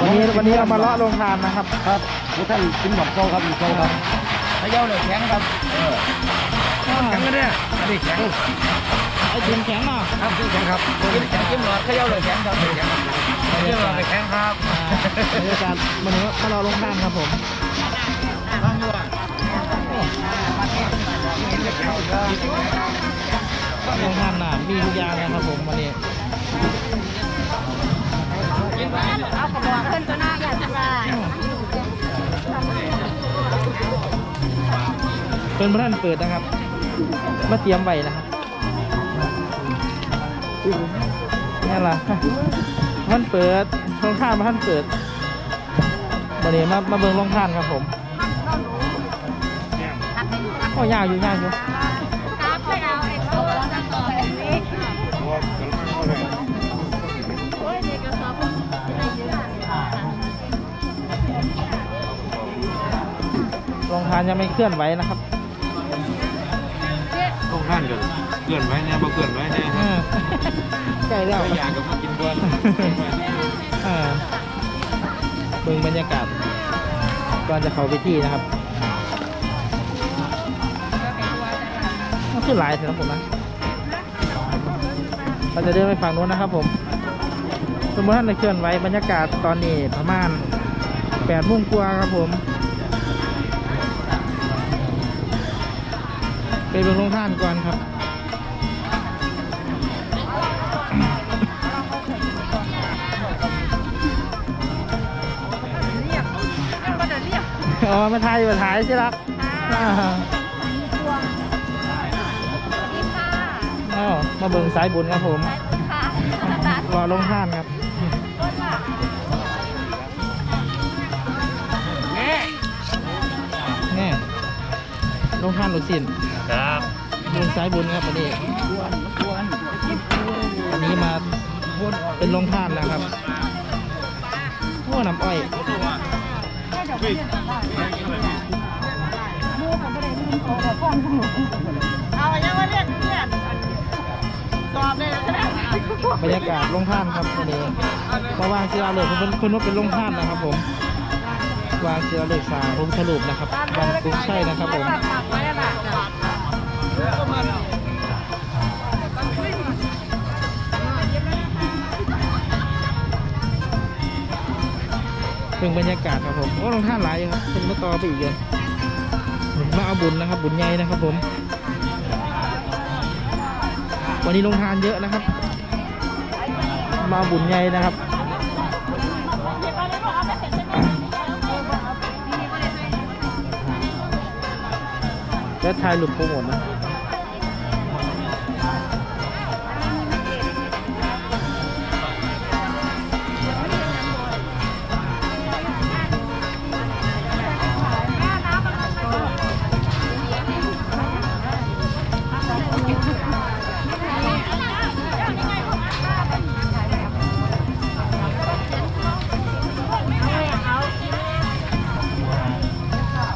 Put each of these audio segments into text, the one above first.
วันนี้วันนี้เรามาเลาะโรงทานนะครับ ครับพวกท่านกินหมอกโซครับหมอกโซครับขย่าเลยแข็งครับเออแข็งกันเนี่ยอันนี้แข็งไอ้จิ้มแข็งอะครับแข็งครับกินกินหลอดขย่าเลยแข็งครับแข็งกินหลอดเลยแข็งครับบรรยากาศวันนี้มารอโรงทานครับผมฟังอยู่อะโรงทานน่ะมีทุกอย่างนะครับผมวันนี้ เอากระบอกขึ้นตัวหน้าอย่าสบาเป็นพระท่านเปิดนะครับมาเตรียมไว้นะครับนี่ล่ะท่านเปิดโรงทานมาท่านเปิดวันนี้มามาเบิ่งโรงทานครับผมโอ้ยาวอยู่ยาวอยู่านยังไม่เคลื่อนไหวนะครับต้องท่านกันเกินไว้เนี่ยบ่เกินไว้เนี่ยเออใกล้แล้วอยากกับมากินบวนเออเบิ่งบรรยากาศก่อนจะเข้าพิธีนะครับมันคือหลายสินะผมนะเราจะเดินไปฝั่งนู้นนะครับผมสมมติท่านจะเคลื่อนไหวบรรยากาศตอนนี้ประมาณแปดโมงกว่าครับผม ไปเบิ่งโรงท่านก่อนครับก็จะเรียกอ๋อมาถ่ายมาถ่ายใช่รักอ่านี่ค่ะอ้าวมาเบิ่งสายบุญครับผมค่ะตารอลงท่านครับ ลงท่านหลุดสินครับเบิ่งสายบุญครับวันนี้วันนี้มาเป็นลงท่านนะครับโอ้น้ำอ้อยเอาอย่างว่าเรียกเรียกสอบเลยใช่ไหมบรรยากาศลงท่านครับวันนี้เพราะวางเสือเลยเป็นคนว่าเป็นลงท่านนะครับผม วางเสือเหล็กสามผมสรุปนะครับบันกุ๊กใช่นะครับผมปักไว้อะแบบเป็นบรรยากาศครับผมโอ้ลงท่านหลายอยู่ครับเป็นมาต่อไปอีกเลยมาเอาบุญนะครับ บุญใหญ่นะครับผม วันนี้ลงทานเยอะนะครับ มาบุญใหญ่นะครับ แล้วถ่ายหลุดโปรโมทนะ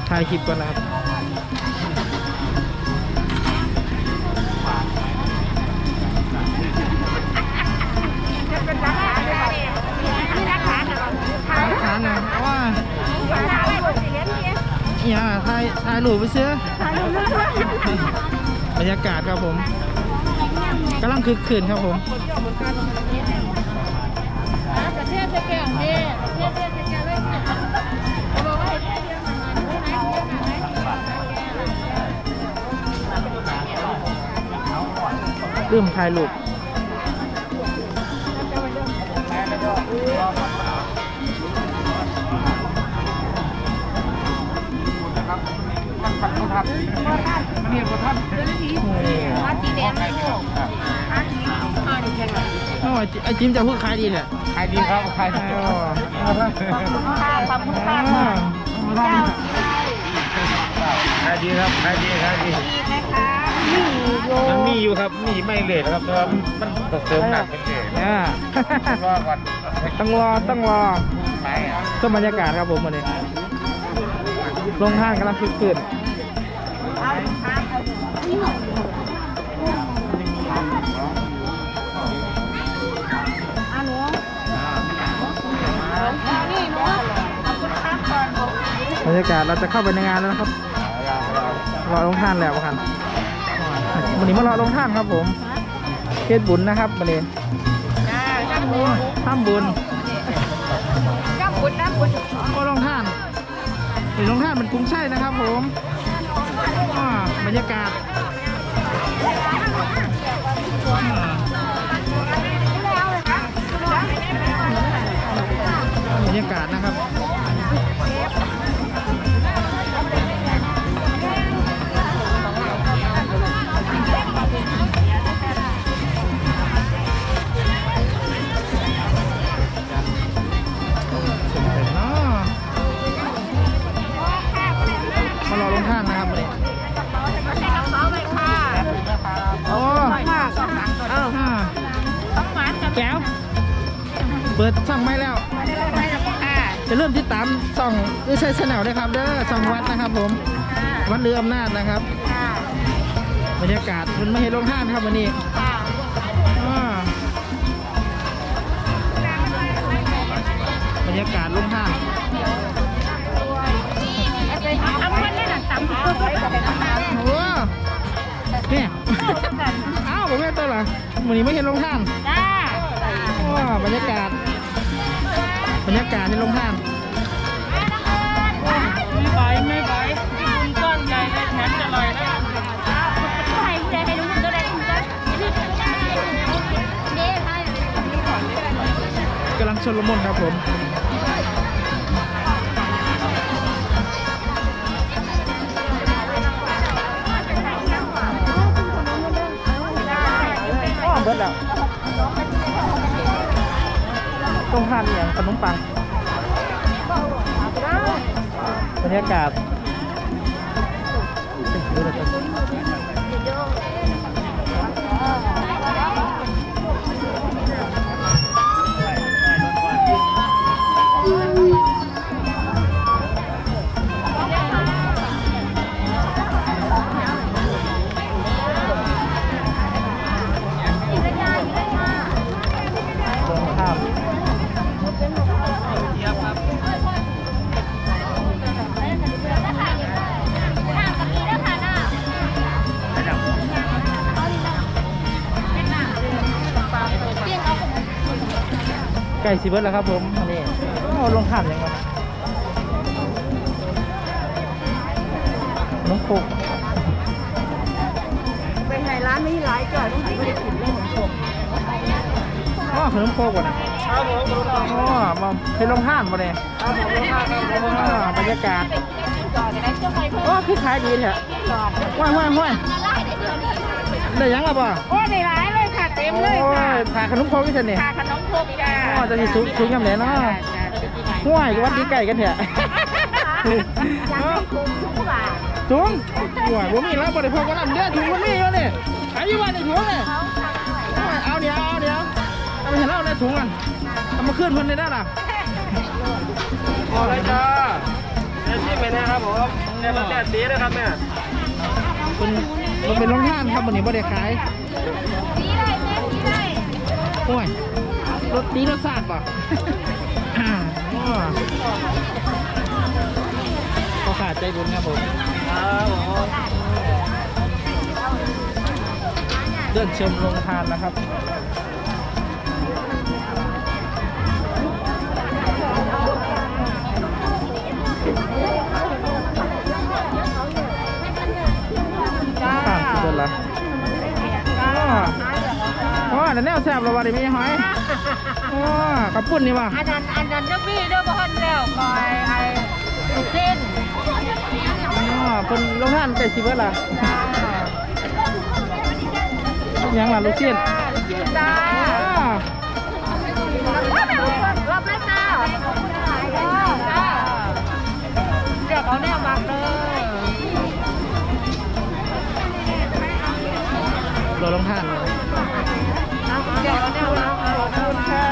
ถ่ายคลิปก่อนนะครับ อย่าถ่ายถ่ายรูปไปเสื้อ บรรยากาศครับผมกำลังคึกคืนครับผม ประเทศจะแก่งดีประเทศจะแก่งเลยเขาบอกว่าให้เที่ยวเที่ยวมาไม่ไหนเที่ยวมาไหนลืมถ่ายรูป นี่พวกท่านว่าสีแดงไม่ถูกอันนี้อ่าดีจังเลยโอ้ยไอจิมจะพูดขายดีเนี่ยขายดีครับขายดีอ๋อค่ะขอบคุณค่ะอ่าเจ้าขายดีครับขายดีขายดีดีนะคะนี่โยมันมีอยู่ครับมีไม่เลทครับแต่ว่ามันเสริมหนักเป็นเลทอ่ารอก่อนต้องรอต้องรอไปอะก็บรรยากาศครับผมวันนี้ลงห้างกำลังคึกคืน บรรยากาศเราจะเข้าไปในงานแล้วนะครับรอลงท่านแล้วครับวันนี้มารอลงท่านครับผมเทศบุญนะครับวันนี้จ้าจ้าบุญท่ามบุญจ้าบุญจ้าบุญก็ลงท่านหรือลงท่านมันกรุงใช่นะครับ ผมอ่าบรรยากาศอ่าบรรยากาศนะครับ เปิดช่องไม่แล้วจะเริ่มที่ตามช่องอือใช้ชแนลนะครับเด้อช่องวัดนะครับ ผมวัดเรืออำนาจนะครับบรรยากาศมันไม่เห็นลงท่านครับวันนี้อ่าบรรยากาศลงท่านทำคนได้หนักต่ำก็ไปกับน้ำตาลโอ้เนี่ยอ้าวผมแม่ตัวเหรอวันนี้ไม่เห็นลงท่านจ้าว้า บรรยากาศ บรรยากาศในลงท่านไม่ไหวไม่ไหวคุณก้อนใหญ่เลยแถมจะลอยแล้วใครใครให้รู้ตัวใดคุณก็เด้ให้กำลังชนละมุนครับผม ต้องทานอย่างขนมปังบรรยากาศ ก่สีเบิร์ดแล้วครับผมอันนี้เอาลงข้ามยังไงน้องโคกเป็นไงร้านนี้หลายจ่อยต้องไม่ได้กินเล่นของผมอ๋อขนมโคกว่ะนะครับผมอ๋อมาเพลงลงท่านมาเนี่ยครับผมลงมาครับผมอ๋อบรรยากาศจอดได้ก็ไม่เพิ่มอ๋อคือขายดีแท้จอดห้วยห้วยห้วยได้ยังล่ะป่ะโอ้ในร้านเลยค่ะ เต็มเลยค่ะโอ้ยผ่าขนมโคกที่เสนนี่ ค่ะขนมครกจ้าอ๋อจะมีซุปซุปยำแหนเนาะห้วยวัดดีไก่กันเถอะยังไม่คุ้มทุกบาทถุงห่วยผมมีแล้วบริโภคกันนำเด้อถุงมันมีอยู่นี่ขายอยู่วันในถุงเลยเอาเดี๋ยวเอาเดี๋ยวเอาไปเห็นแล้วในถุงกันเอามาขึ้นคนในได้ล่ะพอเลยจ้าเดี๋ยวชิมไปนะครับผมเดี๋ยวมาแตะสีนะครับแม่เป็นมันเป็นรองท่านครับวันนี้บ่ได้ขายสีได้แม่สีได้ โอ้ยรถดีรถสาดป่ะอ่าอ๋อเขาขาดใจบุญครับผมครับผมเดินชมโรงทานนะครับ แต่แนวแซ่บเราว่าได้มีหอยอ๋อขับปุ่นนี่ว่ะอันนั้นอันนั้นเจ้าพี่เด้อบ้านแล้วคอยไอ้ลูกเส้นอ๋อเป็นโรงทานแต่สิเบิดล่ะยังล่ะลูกชิ้นลูกเส้นจ้าอ๋อรับเลยจ้าจ้าเดี๋ยวเขาแนวมากเลยเราลงทานเลย เดี๋ยวเขาแนวมากขอบคุณค่ะ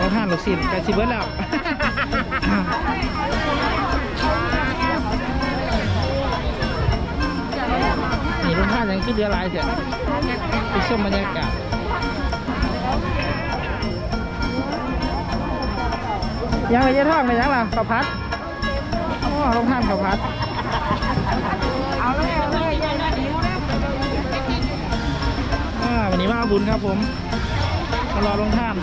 ลงทานลูกชิ้นแต่สิเบิดแล้วนี่ลงทานาอย่างคือเดือหลายเสียไปชมบรรยากาศยังเลยยะท่องเลยยังล่ะข้าวพัด โอ้ลงท่านข้าวพัด เอาเลยเอาเลยยังหิวนะอ่าวันนี้มาอาบุญครับผมมารอลงท่าน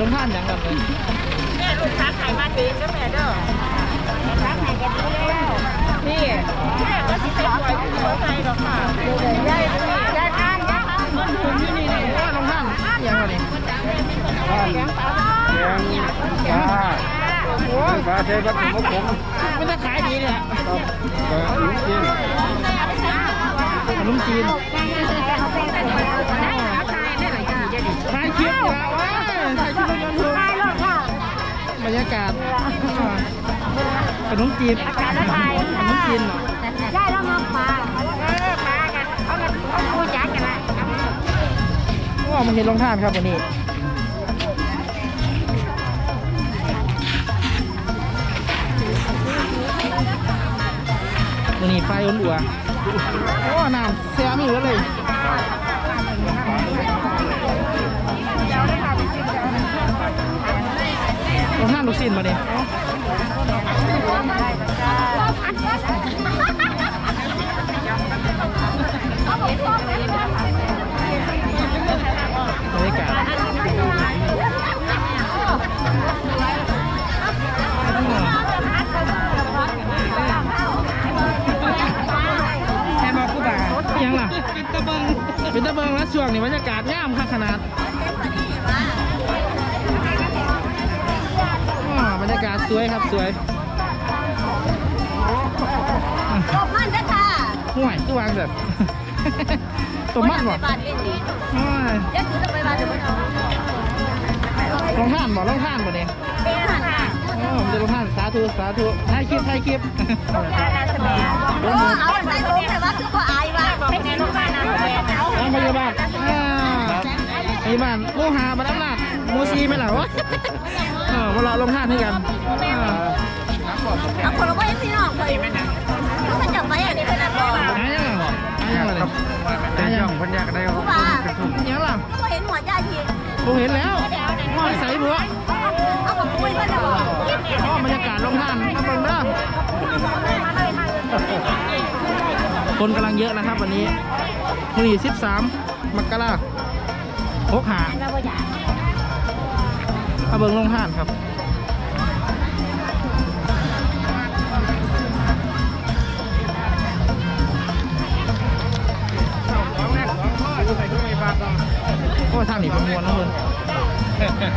ลงท่านอย่างกันเลยแม่ลูกค้าขายมาตีนนะแม่เด้อค้าขาย นแล้วนี่แม่ก็สิไปปล่อยที่หัวใจดอกค่ะยายยายทานยายทานมันถึงอยู่นี่นี่ว่าลงท่านอย่างไรนี่แกงปลาปลาเทบัตรมุกผมไม่ได้ขายดีเนี่ยครับลูกชิ้นขนมจีนได้แล้วตายได้หลายทีจะดิถ่ายคลิปอยู่แล้วว้ายถ่ายคลิปลงยูทูบตายแล้วค่ะบรรยากาศอ่า ขนมจีนอากาศละทยขนมจีนเหรอได้แล้วมาปลาเออปลากันเอาเงินเอาคูจักกันละว่ามันเห็นลงท่านครับวันนี้วันนี้ไฟอุ่นอัวโอ้น้ำเสียมีเยอะเลยลงท่านลูกชิ้นมาเลย ไดิบ ครับสวยจบมันจ้ะค่ะห่วยตู้วางเสร็จตัวมันบ่บาทเล่นนี้โอ้ยเดี๋ยวจะไปบาทเดี๋ยวมันเอาลงท่านบ่ลงท่านบ่เนี่ยเป็นค่ะโอ้ผมจะลงท่านสาธุสาธุถ่ายคลิปถ่ายคลิปโอ้เอาใส่ถุงแต่ว่าคือว่าอายว่าเป็นไงลูกบ้านนะแม่เอาทางพยาบาลอ่าพยาบาลหมูหาบัดอำนาจหมูซีไม่เหรอวะเออมาเลาะลงท่านให้กันอ่าเอาคนละว่ายังพี่น้องไปต้องมาจับไปอันนี้เป็นอะไรบ้างหายังไงหายังไงเลยแต่ย่องพันยากได้ผู้บ่ายังล่ะก็เห็นหัวใจทีผมเห็นแล้วมอยใส่บัวเอาบอกคุยกันเดี๋ยวอ๋อบรรยากาศลงท่านมาเบิ่งเด้อคนกำลังเยอะนะครับวันนี้มื้อนี้13มกราคมหาเราอยากมาเบิ่งลงท่านครับ โอ้ทางนี้เป็นมวนนะเพื่อน